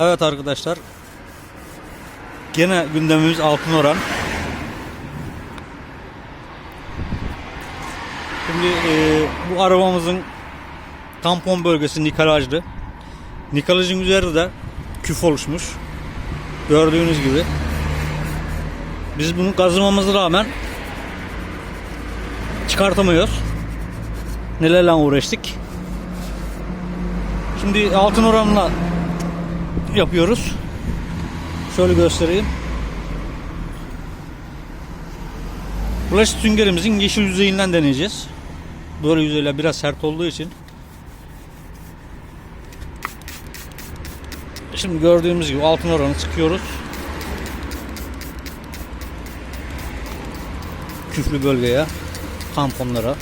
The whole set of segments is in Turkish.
Evet arkadaşlar. Gene gündemimiz altın oran. Şimdi e, bu arabamızın tampon bölgesi nikelajlı. Nikelajın üzerinde de küf oluşmuş. Gördüğünüz gibi. Biz bunu kazımamıza rağmen çıkartamıyoruz. Nelerle uğraştık. Şimdi altın oranla yapıyoruz. Şöyle göstereyim. Bulaş süngerimizin yeşil yüzeyinden deneyeceğiz. Böyle yüzeyler biraz sert olduğu için. Şimdi gördüğümüz gibi altın oranı sıkıyoruz. Küflü bölgeye, tamponlara.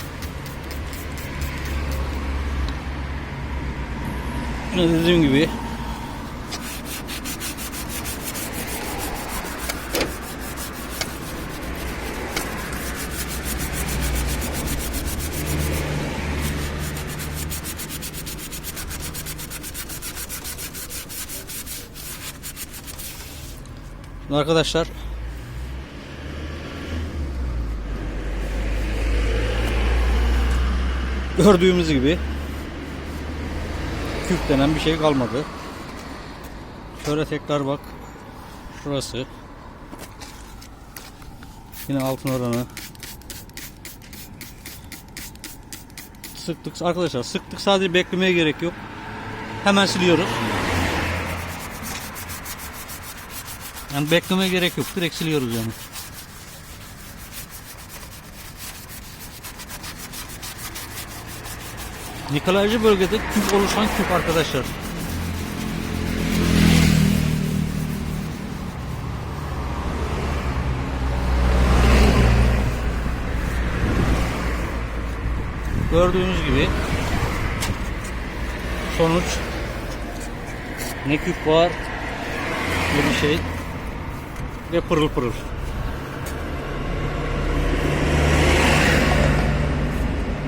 Yine dediğim gibi Arkadaşlar gördüğümüz gibi küp denen bir şey kalmadı. Şöyle tekrar bak. Şurası. Yine altın oranı. Sıktık arkadaşlar. Sıktık sadece beklemeye gerek yok. Hemen siliyoruz. Yani beklemeye gerek yok. Direkt siliyoruz yani. Nikolajcı bölgede küp oluşan küp arkadaşlar. Gördüğünüz gibi sonuç ne küp var ne bir şey É por ele.